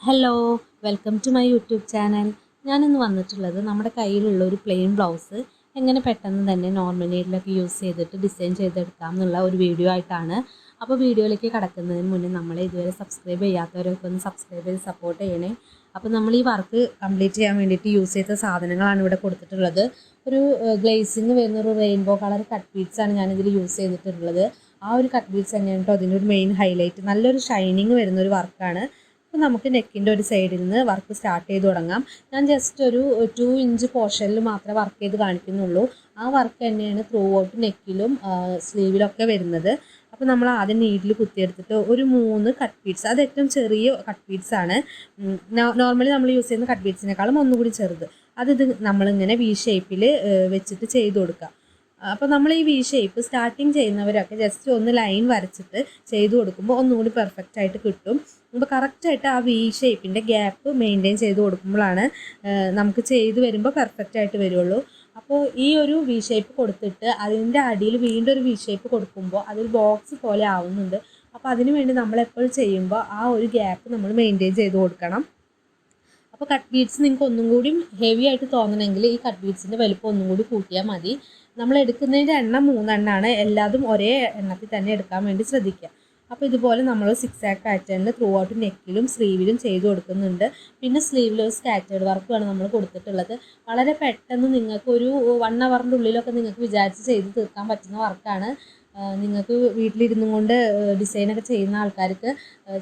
Hello welcome to my YouTube channel ഞാനിന്ന് വന്നിട്ടുള്ളത് നമ്മുടെ കയ്യിലുള്ള ഒരു പ്ലെയിൻ ബ്ലൗസ് എങ്ങനെ പെട്ടെന്ന് തന്നെ നോർമൽ നീഡിലൊക്കെ യൂസ് ചെയ്തിട്ട് ഡിസൈൻ ചെയ്തെടുക്കാം എന്നുള്ള ഒരു വീഡിയോ ആയിട്ടാണ്. അപ്പോൾ വീഡിയോയിലേക്ക് കടക്കുന്നതിന് മുന്നേ നമ്മളെ ഇതുവരെ സബ്സ്ക്രൈബ് ചെയ്യാത്തവരൊക്കെ ഒന്ന് സബ്സ്ക്രൈബ് ചെയ്ത് സപ്പോർട്ട് ചെയ്യണേ. അപ്പോൾ നമ്മൾ ഈ വർക്ക് കംപ്ലീറ്റ് ചെയ്യാൻ വേണ്ടിയിട്ട് യൂസ് ചെയ്ത സാധനങ്ങളാണ് ഇവിടെ കൊടുത്തിട്ടുള്ളത്. ഒരു ഗ്ലേസിങ് വരുന്ന ഒരു റെയിൻബോ കളർ കട്ട് ബീഡ്സാണ് ഞാനിതിൽ യൂസ് ചെയ്തിട്ടുള്ളത്. ആ ഒരു കട്ട് ബീഡ്സ് തന്നെയാണ് കേട്ടോ അതിന്റെ ഒരു മെയിൻ ഹൈലൈറ്റ് നല്ലൊരു ഷൈനിങ് വരുന്ന ഒരു വർക്കാണ് അപ്പോൾ നമുക്ക് നെക്കിന്റെ ഒരു സൈഡിൽ നിന്ന് വർക്ക് സ്റ്റാർട്ട് ചെയ്ത് തുടങ്ങാം. ഞാൻ ജസ്റ്റ് ഒരു ടു ഇഞ്ച് പോർഷനിൽ മാത്രമേ വർക്ക് ചെയ്ത് കാണിക്കുന്നുള്ളൂ. ആ വർക്ക് തന്നെയാണ് ത്രൂ ഔട്ട് നെക്കിലും സ്ലീവിലൊക്കെ വരുന്നത്. അപ്പോൾ നമ്മൾ ആദ്യം നീഡിൽ കുത്തിയെടുത്തിട്ട് ഒരു മൂന്ന് കട്ട് ബീഡ്സ് അത് ഏറ്റവും ചെറിയ കട്ട് ബീഡ്സ് ആണ്. നോർമലി നമ്മൾ യൂസ് ചെയ്യുന്ന കട്ട് ബീഡ്സിനേക്കാളും ഒന്നുകൂടി ചെറുത്. അത് ഇത് നമ്മളിങ്ങനെ വി ഷേപ്പിൽ വെച്ചിട്ട് ചെയ്ത് കൊടുക്കുക. അപ്പോൾ നമ്മൾ ഈ വി ഷേപ്പ് സ്റ്റാർട്ടിങ് ചെയ്യുന്നവരൊക്കെ ജസ്റ്റ് ഒന്ന് ലൈൻ വരച്ചിട്ട് ചെയ്തു കൊടുക്കുമ്പോൾ ഒന്നുകൂടി പെർഫെക്റ്റ് ആയിട്ട് കിട്ടും. അപ്പോൾ കറക്റ്റായിട്ട് ആ വി ഷേപ്പിന്റെ ഗ്യാപ്പ് മെയിന്റെയിൻ ചെയ്ത് കൊടുക്കുമ്പോഴാണ് നമുക്ക് ചെയ്ത് വരുമ്പോൾ പെർഫെക്റ്റ് ആയിട്ട് വരുള്ളൂ. അപ്പോൾ ഈ ഒരു വി ഷേപ്പ് കൊടുത്തിട്ട് അതിന്റെ അടിയിൽ വീണ്ടും ഒരു വി ഷേപ്പ് കൊടുക്കുമ്പോൾ അതൊരു ബോക്സ് പോലെ ആവുന്നുണ്ട്. അപ്പോൾ അതിനുവേണ്ടി വേണ്ടി നമ്മൾ എപ്പോഴും ചെയ്യുമ്പോൾ ആ ഒരു ഗ്യാപ്പ് നമ്മൾ മെയിന്റെയിൻ ചെയ്ത് കൊടുക്കണം. അപ്പോൾ കട്ട് ബീഡ്സ് നിങ്ങൾക്ക് ഒന്നും കൂടി ഹെവി ആയിട്ട് തോന്നണമെങ്കിൽ ഈ കട്ട് ബീഡ്സിന്റെ വലിപ്പം ഒന്നും കൂടി കൂട്ടിയാൽ മതി. നമ്മൾ എടുക്കുന്നതിന്റെ എണ്ണം മൂന്നെണ്ണമാണ് എല്ലാതും ഒരേ എണ്ണത്തിൽ തന്നെ എടുക്കാൻ വേണ്ടി ശ്രദ്ധിക്കുക. അപ്പോൾ ഇതുപോലെ നമ്മൾ സിക്സ് ആക്ക് പാറ്റേണിൽ ത്രൂ ഔട്ട് നെക്കിലും സ്ലീവിലും ചെയ്ത് കൊടുക്കുന്നുണ്ട്. പിന്നെ സ്ലീവിൽ ഒരു സ്കാറ്റേഡ് വർക്കുമാണ് നമ്മൾ കൊടുത്തിട്ടുള്ളത്. വളരെ പെട്ടെന്ന് നിങ്ങൾക്ക് ഒരു വൺ അവറിന്റെ ഉള്ളിലൊക്കെ നിങ്ങൾക്ക് വിചാരിച്ച് ചെയ്ത് തീർക്കാൻ പറ്റുന്ന വർക്കാണ് നിങ്ങൾക്ക് വീട്ടിലിരുന്നും കൊണ്ട് ഡിസൈനൊക്കെ ചെയ്യുന്ന ആൾക്കാർക്ക്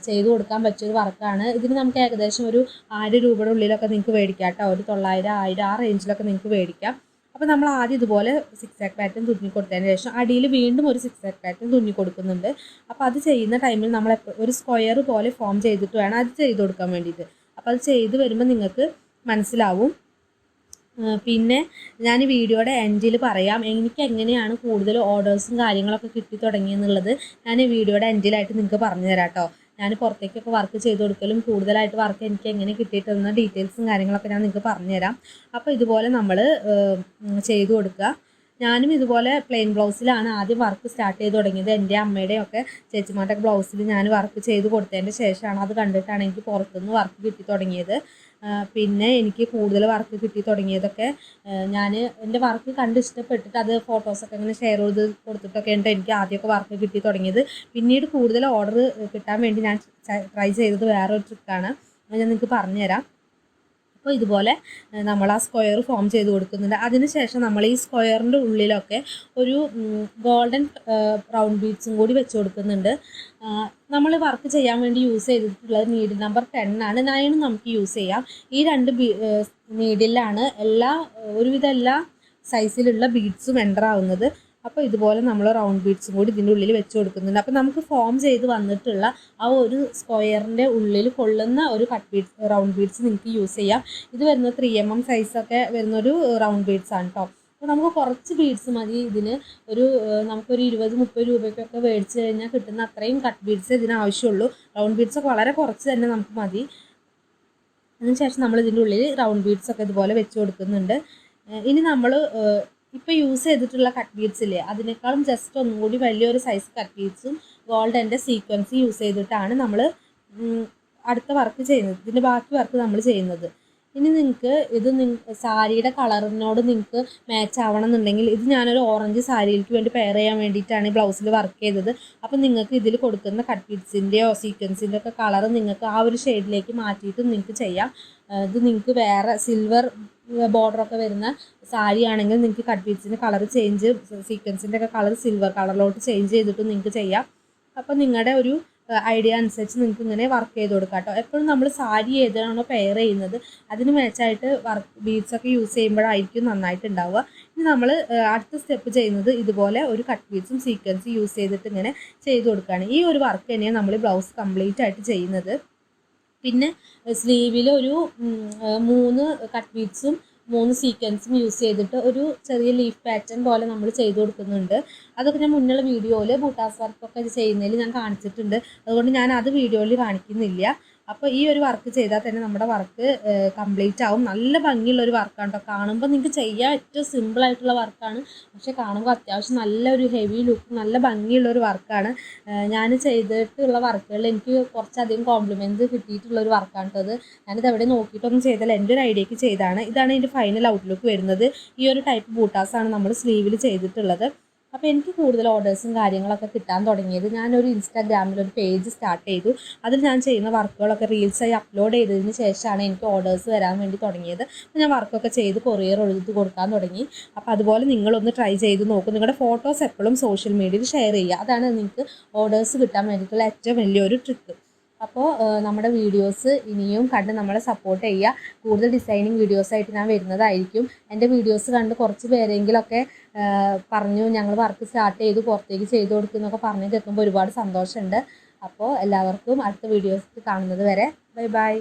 ചെയ്തു കൊടുക്കാൻ പറ്റിയൊരു വർക്കാണ്. ഇതിന് നമുക്ക് ഏകദേശം ഒരു ആയിരം രൂപയുടെ ഉള്ളിലൊക്കെ നിങ്ങൾക്ക് മേടിക്കാം കേട്ടോ. ഒരു തൊള്ളായിരം ആയിരം ആ റേഞ്ചിലൊക്കെ നിങ്ങൾക്ക് മേടിക്കാം. അപ്പോൾ നമ്മൾ ആദ്യം ഇതുപോലെ സിക്സ് ആക്ക് പാറ്റേൺ തുന്നി കൊടുത്തതിന് ശേഷം അടിയിൽ വീണ്ടും ഒരു സിക്സ് ആക്ക് പാറ്റേൺ തുന്നി കൊടുക്കുന്നുണ്ട്. അപ്പോൾ അത് ചെയ്യുന്ന ടൈമിൽ നമ്മൾ ഒരു സ്ക്വയർ പോലെ ഫോം ചെയ്തിട്ട് വേണം അത് ചെയ്ത് കൊടുക്കാൻ വേണ്ടിയിട്ട്. അപ്പോൾ അത് ചെയ്ത് വരുമ്പോൾ നിങ്ങൾക്ക് മനസ്സിലാവും. പിന്നെ ഞാൻ ഈ വീഡിയോയുടെ എൻഡിൽ പറയാം എനിക്ക് എങ്ങനെയാണ് കൂടുതൽ ഓർഡേഴ്സും കാര്യങ്ങളൊക്കെ കിട്ടി തുടങ്ങിയെന്നുള്ളത് ഞാൻ ഈ വീഡിയോയുടെ എൻഡിലായിട്ട് നിങ്ങൾക്ക് പറഞ്ഞു തരാം കേട്ടോ ഞാൻ പുറത്തേക്കൊക്കെ വർക്ക് ചെയ്ത് കൊടുക്കലും കൂടുതലായിട്ട് വർക്ക് എനിക്ക് എങ്ങനെ കിട്ടിയിട്ടുള്ള ഡീറ്റെയിൽസും കാര്യങ്ങളൊക്കെ ഞാൻ നിങ്ങൾക്ക് പറഞ്ഞുതരാം അപ്പോൾ ഇതുപോലെ നമ്മൾ ചെയ്തു കൊടുക്കുക. ഞാനും ഇതുപോലെ പ്ലെയിൻ ബ്ലൗസിലാണ് ആദ്യം വർക്ക് സ്റ്റാർട്ട് ചെയ്ത് തുടങ്ങിയത്. എന്റെ അമ്മയുടെയും ഒക്കെ ചേച്ചിമാരുടെ ബ്ലൗസിൽ ഞാൻ വർക്ക് ചെയ്ത് കൊടുത്തതിന്റെ ശേഷമാണ് അത് കണ്ടിട്ടാണ് എനിക്ക് പുറത്തുനിന്ന് വർക്ക് കിട്ടി തുടങ്ങിയത്. പിന്നെ എനിക്ക് കൂടുതൽ വർക്ക് കിട്ടി തുടങ്ങിയതൊക്കെ ഞാൻ എന്റെ വർക്ക് കണ്ട് ഇഷ്ടപ്പെട്ടിട്ട് അത് ഫോട്ടോസൊക്കെ ഇങ്ങനെ ഷെയർ ചെയ്ത് കൊടുത്തിട്ടൊക്കെ ഉണ്ട് എനിക്ക് ആദ്യമൊക്കെ വർക്ക് കിട്ടി തുടങ്ങിയത്. പിന്നീട് കൂടുതൽ ഓർഡർ കിട്ടാൻ വേണ്ടി ഞാൻ ട്രൈ ചെയ്തത് വേറൊരു ട്രിക്കാണ് ഞാൻ നിങ്ങൾക്ക് പറഞ്ഞുതരാം. അപ്പോൾ ഇതുപോലെ നമ്മൾ ആ സ്ക്വയർ ഫോം ചെയ്ത് കൊടുക്കുന്നുണ്ട്. അതിനുശേഷം നമ്മൾ ഈ സ്ക്വയറിന്റെ ഉള്ളിലൊക്കെ ഒരു ഗോൾഡൻ റൗണ്ട് ബീഡ്സും കൂടി വെച്ച് കൊടുക്കുന്നുണ്ട്. നമ്മൾ വർക്ക് ചെയ്യാൻ വേണ്ടി യൂസ് ചെയ്തിട്ടുള്ളത് നീഡിൽ നമ്പർ ടെൻ ആണ്. നയനും നമുക്ക് യൂസ് ചെയ്യാം. ഈ രണ്ട് നീഡിലാണ് എല്ലാ ഒരുവിധ എല്ലാ സൈസിലുള്ള ബീഡ്സും എന്റർ ആവുന്നത്. അപ്പോൾ ഇതുപോലെ നമ്മൾ റൗണ്ട് ബീഡ്സും കൂടി ഇതിന്റെ ഉള്ളിൽ വെച്ച് കൊടുക്കുന്നുണ്ട്. അപ്പോൾ നമുക്ക് ഫോം ചെയ്ത് വന്നിട്ടുള്ള ആ ഒരു സ്ക്വയറിന്റെ ഉള്ളിൽ കൊള്ളുന്ന ഒരു കട്ട് ബീഡ്സ് റൗണ്ട് ബീഡ്സ് നിങ്ങൾക്ക് യൂസ് ചെയ്യാം. ഇത് വരുന്ന ത്രീ എം എം സൈസൊക്കെ വരുന്നൊരു റൗണ്ട് ബീഡ്സ് ആണ് കേട്ടോ അപ്പോൾ നമുക്ക് കുറച്ച് ബീഡ്സ് മതി ഇതിന്. ഒരു നമുക്കൊരു ഇരുപത് മുപ്പത് രൂപയ്ക്കൊക്കെ മേടിച്ച് കഴിഞ്ഞാൽ കിട്ടുന്ന അത്രയും കട്ട് ബീഡ്സ് ഇതിന് ആവശ്യമുള്ളൂ. റൗണ്ട് ബീഡ്സ് ഒക്കെ വളരെ കുറച്ച് തന്നെ നമുക്ക് മതി. അതിനുശേഷം നമ്മൾ ഇതിന്റെ ഉള്ളിൽ റൗണ്ട് ബീഡ്സ് ഒക്കെ ഇതുപോലെ വെച്ച് കൊടുക്കുന്നുണ്ട്. ഇനി നമ്മൾ ഇപ്പോൾ യൂസ് ചെയ്തിട്ടുള്ള കട്ട് ബീഡ്സ് ഇല്ലേ? അതിനേക്കാളും ജസ്റ്റ് ഒന്നും കൂടി വലിയൊരു സൈസ് കട്ട് ബീഡ്സും ഗോൾഡന്റെ സീക്വൻസ് യൂസ് ചെയ്തിട്ടാണ് നമ്മൾ അടുത്ത വർക്ക് ചെയ്യുന്നത്. ഇതിന്റെ ബാക്കി വർക്ക് നമ്മൾ ചെയ്യുന്നത്. ഇനി നിങ്ങൾക്ക് ഇത് സാരിയുടെ കളറിനോട് നിങ്ങൾക്ക് മാച്ച് ആവണം എന്നുണ്ടെങ്കിൽ ഇത് ഞാനൊരു ഓറഞ്ച് സാരിയിലേക്ക് വേണ്ടി പെയർ ചെയ്യാൻ വേണ്ടിയിട്ടാണ് ഈ ബ്ലൗസിൽ വർക്ക് ചെയ്തത്. അപ്പോൾ നിങ്ങൾക്ക് ഇതിൽ കൊടുക്കുന്ന കട്ട് ബീഡ്സിന്റെയോ സീക്വൻസിന്റെ ഒക്കെ കളർ നിങ്ങൾക്ക് ആ ഒരു ഷെയ്ഡിലേക്ക് മാറ്റിയിട്ട് നിങ്ങൾക്ക് ചെയ്യാം. ഇത് നിങ്ങൾക്ക് വേറെ സിൽവർ ബോർഡറൊക്കെ വരുന്ന സാരി ആണെങ്കിൽ നിങ്ങൾക്ക് കട്ട് പീസിന്റെ കളർ ചേഞ്ച് സീക്വൻസിന്റെ ഒക്കെ കളർ സിൽവർ കളറിലോട്ട് ചേഞ്ച് ചെയ്തിട്ട് നിങ്ങൾക്ക് ചെയ്യാം. അപ്പോൾ നിങ്ങളുടെ ഒരു ഐഡിയ അനുസരിച്ച് നിങ്ങൾക്ക് ഇങ്ങനെ വർക്ക് ചെയ്ത് കൊടുക്കാം കേട്ടോ എപ്പോഴും നമ്മൾ സാരി ഏതാണോ പെയർ ചെയ്യുന്നത് അതിന് മാച്ചായിട്ട് വർക്ക് ബീഡ്സ് ഒക്കെ യൂസ് ചെയ്യുമ്പോഴായിരിക്കും നന്നായിട്ട് ഉണ്ടാവുക ഇനി നമ്മൾ അടുത്ത സ്റ്റെപ്പ് ചെയ്യുന്നത് ഇതുപോലെ ഒരു കട്ട് ബീഡ്സും സീക്വൻസും യൂസ് ചെയ്തിട്ട് ഇങ്ങനെ ചെയ്ത് കൊടുക്കുകയാണ്. ഈ ഒരു വർക്ക് തന്നെയാണ് നമ്മൾ ബ്ലൗസ് കംപ്ലീറ്റ് ആയിട്ട് ചെയ്യുന്നത്. പിന്നെ സ്ലീവിൽ ഒരു മൂന്ന് കട്ട് ബീഡ്സും മൂന്ന് സീക്വൻസും യൂസ് ചെയ്തിട്ട് ഒരു ചെറിയ ലീഫ് പാറ്റേൺ പോലെ നമ്മൾ ചെയ്ത് കൊടുക്കുന്നുണ്ട്. അതൊക്കെ ഞാൻ മുന്നുള്ള വീഡിയോയിൽ ബൂട്ടാസ് വർക്കൊക്കെ ചെയ്യുന്നതിൽ ഞാൻ കാണിച്ചിട്ടുണ്ട്. അതുകൊണ്ട് ഞാൻ അത് വീഡിയോയിൽ കാണിക്കുന്നില്ല. അപ്പോൾ ഈ ഒരു വർക്ക് ചെയ്താൽ തന്നെ നമ്മുടെ വർക്ക് കംപ്ലീറ്റ് ആവും. നല്ല ഭംഗിയുള്ള ഒരു വർക്കാണ് കേട്ടോ കാണുമ്പോൾ നിങ്ങൾക്ക് ചെയ്യാൻ ഏറ്റവും സിമ്പിൾ ആയിട്ടുള്ള വർക്കാണ് പക്ഷെ കാണുമ്പോൾ അത്യാവശ്യം നല്ലൊരു ഹെവി ലുക്ക് നല്ല ഭംഗിയുള്ള ഒരു വർക്കാണ് ഞാൻ ചെയ്തിട്ടുള്ള വർക്കുകളിൽ എനിക്ക് കുറച്ചധികം കോംപ്ലിമെന്റ്സ് കിട്ടിയിട്ടുള്ള ഒരു വർക്കാണ് കേട്ടോ അത്. ഞാനിത് എവിടെ നോക്കിയിട്ടൊന്നും ചെയ്തല്ല. എന്റെ ഒരു ഐഡിയക്ക് ചെയ്താണ്. ഇതാണ് ഇതിന്റെ ഫൈനൽ ഔട്ട്ലുക്ക് വരുന്നത്. ഈ ഒരു ടൈപ്പ് ബൂട്ടാസാണ് നമ്മൾ സ്ലീവിൽ ചെയ്തിട്ടുള്ളത്. അപ്പോൾ എനിക്ക് കൂടുതൽ ഓർഡേഴ്സും കാര്യങ്ങളൊക്കെ കിട്ടാൻ തുടങ്ങിയത് ഞാനൊരു ഇൻസ്റ്റാഗ്രാമിൽ ഒരു പേജ് സ്റ്റാർട്ട് ചെയ്തു. അതിൽ ഞാൻ ചെയ്യുന്ന വർക്കുകളൊക്കെ റീൽസായി അപ്ലോഡ് ചെയ്തതിന് ശേഷമാണ് എനിക്ക് ഓർഡേഴ്സ് വരാൻ വേണ്ടി തുടങ്ങിയത്. അപ്പോൾ ഞാൻ വർക്കൊക്കെ ചെയ്ത് കൊറിയർ എഴുതി കൊടുക്കാൻ തുടങ്ങി. അപ്പോൾ അതുപോലെ നിങ്ങളൊന്ന് ട്രൈ ചെയ്ത് നോക്കും. നിങ്ങളുടെ ഫോട്ടോസ് എപ്പോഴും സോഷ്യൽ മീഡിയയിൽ ഷെയർ ചെയ്യുക. അതാണ് നിങ്ങൾക്ക് ഓർഡേഴ്സ് കിട്ടാൻ വേണ്ടിയിട്ടുള്ള ഏറ്റവും വലിയൊരു ട്രിക്ക് അപ്പോൾ നമ്മുടെ വീഡിയോസ് ഇനിയും കണ്ട് നമ്മളെ സപ്പോർട്ട് ചെയ്യുക. കൂടുതൽ ഡിസൈനിങ് വീഡിയോസായിട്ട് ഞാൻ വരുന്നതായിരിക്കും. എന്റെ വീഡിയോസ് കണ്ട് കുറച്ച് പേരെങ്കിലൊക്കെ പറഞ്ഞു ഞങ്ങൾ വർക്ക് സ്റ്റാർട്ട് ചെയ്തു പുറത്തേക്ക് ചെയ്തു കൊടുക്കുന്നൊക്കെ പറഞ്ഞു കേൾക്കുമ്പോൾ ഒരുപാട് സന്തോഷമുണ്ട്. അപ്പോൾ എല്ലാവർക്കും അടുത്ത വീഡിയോസ് കാണുന്നത് വരെ ബൈ ബൈ